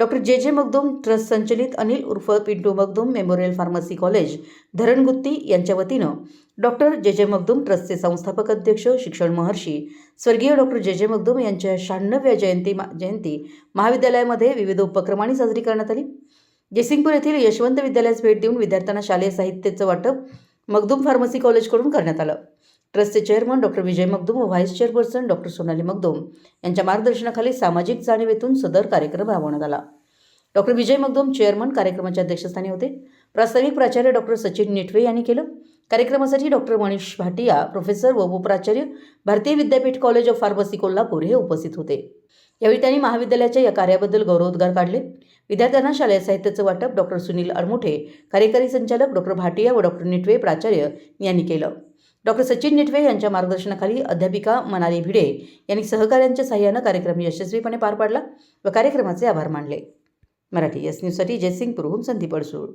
Doctor जे जे Magdum trust संचलित अनिल उर्फ Pintu Magdum memorial pharmacy college Dharangutti यांच्या वतीनं डॉक्टर जे जे मगदूम ट्रस्टचे संस्थापक अध्यक्ष शिक्षण महर्षी स्वर्गीय डॉक्टर जे जे मगदूम यांच्या शहाण्णव्या जयंती जयंती महाविद्यालयामध्ये विविध उपक्रमांनी साजरी करण्यात आली. जयसिंगपूर येथील यशवंत विद्यालयास भेट देऊन विद्यार्थ्यांना शालेय साहित्याचं वाटप मगदूम फार्मसी कॉलेजकडून करण्यात आलं. ट्रस्टचे चेअरमन डॉक्टर विजय मगदूम व vice chairperson doctor Sonali Magdum यांच्या मार्गदर्शनाखाली सामाजिक जाणीवेतून सदर कार्यक्रम राबवण्यात आला. डॉक्टर विजय मगदूम चेअरमन कार्यक्रमाच्या अध्यक्षस्थानी होते. प्रास्ताविक प्राचार्य डॉक्टर सचिन निठवे यांनी केलं. कार्यक्रमासाठी डॉक्टर मनीष भाटिया प्रोफेसर व उपप्राचार्य भारतीय विद्यापीठ कॉलेज ऑफ फार्मसी कोल्हापूर हे उपस्थित होते. यावेळी त्यांनी महाविद्यालयाच्या या कार्याबद्दल गौरवोद्गार काढले. विद्यार्थ्यांना शालेय साहित्याचं वाटप डॉक्टर सुनील अडमुठे कार्यकारी संचालक डॉक्टर भाटिया व डॉक्टर निठवे प्राचार्य यांनी केलं. डॉक्टर सचिन निटवे यांच्या मार्गदर्शनाखाली अध्यापिका मनाली भिडे यांनी सहकाऱ्यांच्या सहाय्यानं कार्यक्रम यशस्वीपणे पार पाडला व कार्यक्रमाचे आभार मानले. मराठी एस न्यूजसाठी जयसिंगपूरहून संदीप अडसूळ.